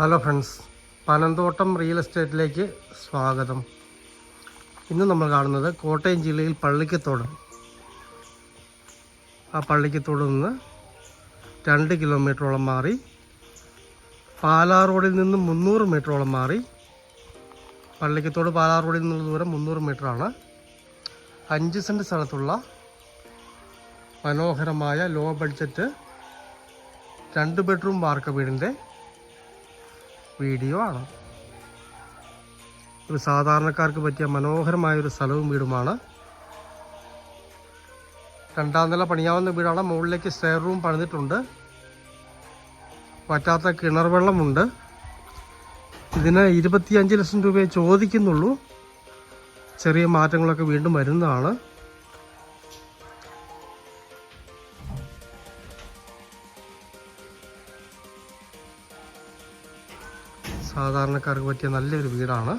Hello friends Panamthottam real എസ്റ്റേറ്റിലേക്ക് സ്വാഗതം. ഇന്ന് നമ്മൾ കാണുന്നത് കോട്ടയം ജില്ലയിൽ പള്ളിക്കത്തോട്. ആ പള്ളിക്കത്തോട് നിന്ന് രണ്ട് കിലോമീറ്ററോളം മാറി പാലാ റോഡിൽ നിന്ന് മുന്നൂറ് മീറ്ററോളം മാറി പള്ളിക്കത്തോട് പാലാ റോഡിൽ നിന്നുള്ള ദൂരം മുന്നൂറ് മീറ്ററാണ്. അഞ്ച് സെന്റ് സ്ഥലത്തുള്ള മനോഹരമായ ലോ ബഡ്ജറ്റ് രണ്ട് ബെഡ്റൂം വാർക്ക വീടിന്റെ വീഡിയോ ആണ്. ഒരു സാധാരണക്കാർക്ക് പറ്റിയ മനോഹരമായ ഒരു സ്ഥലവും വീടുമാണ്. രണ്ടാം നില പണിയാവുന്ന വീടാണ്. മുകളിലേക്ക് സ്റ്റെയർ റൂം പണിതിട്ടുണ്ട്. പറ്റാത്ത കിണർ വെള്ളമുണ്ട്. ഇതിന് ഇരുപത്തിയഞ്ച് ലക്ഷം രൂപയെ ചോദിക്കുന്നുള്ളൂ. ചെറിയ മാറ്റങ്ങളൊക്കെ വീണ്ടും വരുന്നതാണ്. സാധാരണക്കാർക്ക് പറ്റിയ നല്ലൊരു വീടാണ്.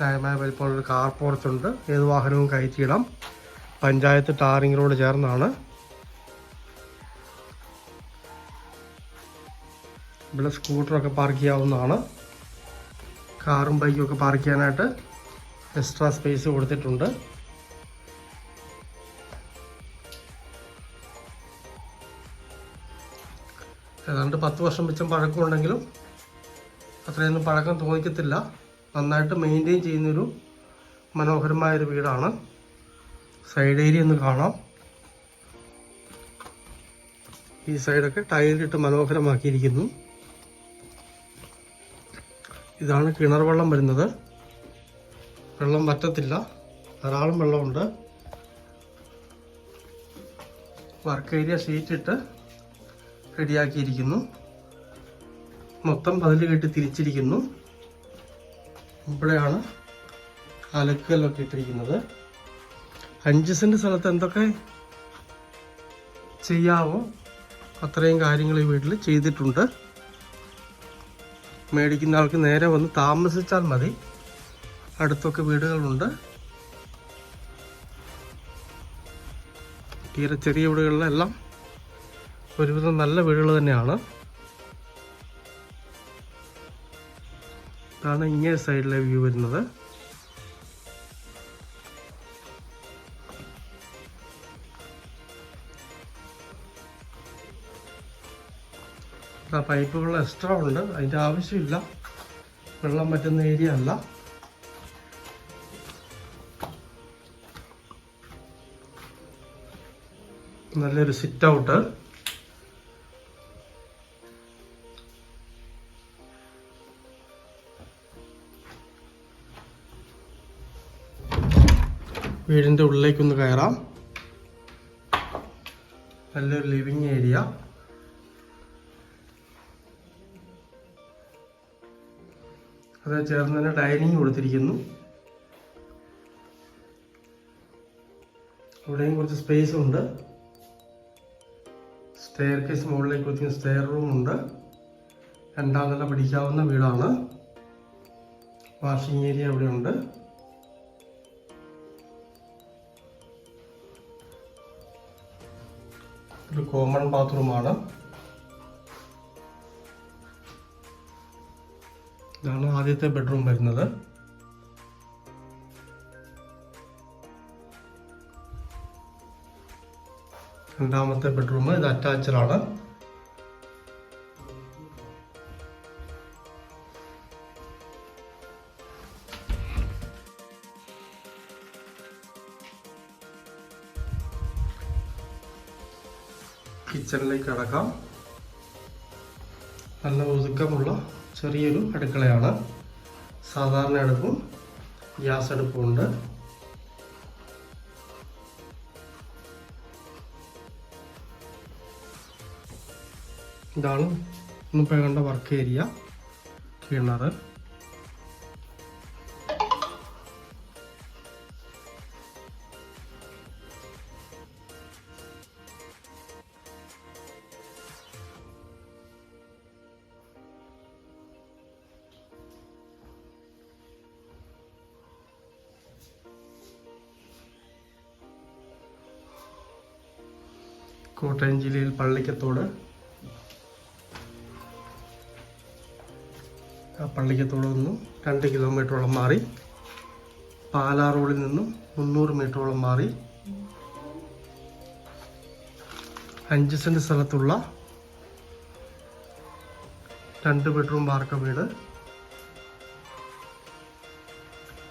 ന്യായമായ ഒരു കാർ പോർച്ച് ഉണ്ട്. ഏത് വാഹനവും കയറ്റിയിടാം. പഞ്ചായത്ത് ടാറിംഗ് റോഡ് ചേർന്നാണ്. ഇവിടെ സ്കൂട്ടറൊക്കെ പാർക്ക് ചെയ്യാവുന്നതാണ്. കാറും ബൈക്കും ഒക്കെ പാർക്ക് ചെയ്യാനായിട്ട് എക്സ്ട്രാ സ്പേസ് കൊടുത്തിട്ടുണ്ട്. ഏതാണ്ട് പത്ത് വർഷം വെച്ചും പഴക്കമുണ്ടെങ്കിലും അത്രയൊന്നും പഴക്കം തോന്നിക്കത്തില്ല. നന്നായിട്ട് മെയിന്റെയിൻ ചെയ്യുന്നൊരു മനോഹരമായൊരു വീടാണ്. സൈഡ് ഏരിയ ഒന്ന് കാണാം. ഈ സൈഡൊക്കെ ടൈലിട്ട് മനോഹരമാക്കിയിരിക്കുന്നു. ഇതാണ് കിണർ വെള്ളം വരുന്നത്. വെള്ളം വറ്റത്തില്ല. ധാരാളം വെള്ളമുണ്ട്. വർക്ക് ഏരിയ ഷീറ്റിട്ട് റെഡിയാക്കിയിരിക്കുന്നു. മൊത്തം പതിൽ കെട്ടി തിരിച്ചിരിക്കുന്നു. ഇവിടെയാണ് അലക്കലൊക്കെ ഇട്ടിരിക്കുന്നത്. അഞ്ച് സെന്റ് സ്ഥലത്ത് എന്തൊക്കെ ചെയ്യാവോ അത്രയും കാര്യങ്ങൾ ഈ വീട്ടിൽ ചെയ്തിട്ടുണ്ട്. മേടിക്കുന്ന ആൾക്ക് നേരെ വന്ന് താമസിച്ചാൽ മതി. അടുത്തൊക്കെ വീടുകളുണ്ട്. തീരെ ചെറിയ വീടുകളിലെല്ലാം ഒരുവിധം നല്ല വീടുകൾ തന്നെയാണ്. ഇതാണ് ഇങ്ങനെ സൈഡിലെ വ്യൂ വരുന്നത്. പൈപ്പുകൾ എക്സ്ട്രാ ഉണ്ട്. അതിന്റെ ആവശ്യമില്ല. വെള്ളം പറ്റുന്ന ഏരിയ അല്ല. നല്ലൊരു സിറ്റ് ഔട്ട് വീടിന്റെ ഉള്ളിലേക്കൊന്ന് കയറാം. നല്ലൊരു ലിവിങ് ഏരിയ. അത് ചേർന്ന് തന്നെ ഡൈനിങ് കൊടുത്തിരിക്കുന്നു. ഇവിടെയും കുറച്ച് സ്പേസ് ഉണ്ട്. സ്റ്റെയർ കേസ് മുകളിലേക്ക് വെച്ചിരിക്കുന്ന സ്റ്റെയർ റൂം ഉണ്ട്. രണ്ടാം നില പിടിക്കാവുന്ന വീടാണ്. വാഷിംഗ് ഏരിയ ഇവിടെ ഉണ്ട്. ഒരു കോമൺ ബാത്റൂമാണ്. ഇതാണ് ആദ്യത്തെ ബെഡ്റൂം വരുന്നത്. രണ്ടാമത്തെ ബെഡ്റൂം ഇത് അറ്റാച്ച്ഡ് ആണ്. കിച്ചണിലേക്ക് കടക്കാം. നല്ല ഒതുക്കമുള്ള ചെറിയൊരു അടുക്കളയാണ്. സാധാരണ അടുപ്പും ഗ്യാസ് അടുപ്പും ഉണ്ട്. ഇതാണ് മുമ്പേ കണ്ട വർക്ക് ഏരിയ കിണർ കോട്ടയം ജില്ലയിൽ പള്ളിക്കത്തോട്. ആ പള്ളിക്കത്തോട് നിന്നും രണ്ട് കിലോമീറ്ററോളം മാറി. പാലാ റോഡിൽ നിന്നും മുന്നൂറ് മീറ്ററോളം മാറി. അഞ്ച് സെന്റ് സ്ഥലത്തുള്ള രണ്ട് ബെഡ്റൂം വാർക്ക വീട്.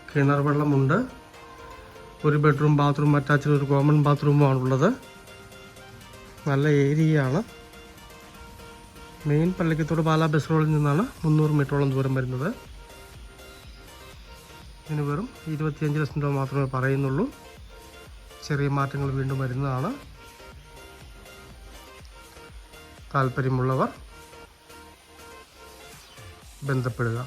കിണർ വെള്ളമുണ്ട്. ഒരു ബെഡ്റൂം ബാത്റൂം അറ്റാച്ച്ഡ് ഒരു കോമൺ ബാത്റൂമാണുള്ളത് നല്ല ഏരിയയാണ്. മെയിൻ പള്ളിക്കത്തോട് പാലാ ബസ് റോഡിൽ നിന്നാണ് മുന്നൂറ് മീറ്ററോളം ദൂരം വരുന്നത്. ഇതിന് വെറും ഇരുപത്തിയഞ്ച് ലക്ഷം രൂപ മാത്രമേ പറയുന്നുള്ളൂ. ചെറിയ മാറ്റങ്ങൾ വീണ്ടും വരുന്നതാണ്. താല്പര്യമുള്ളവർ ബന്ധപ്പെടുക.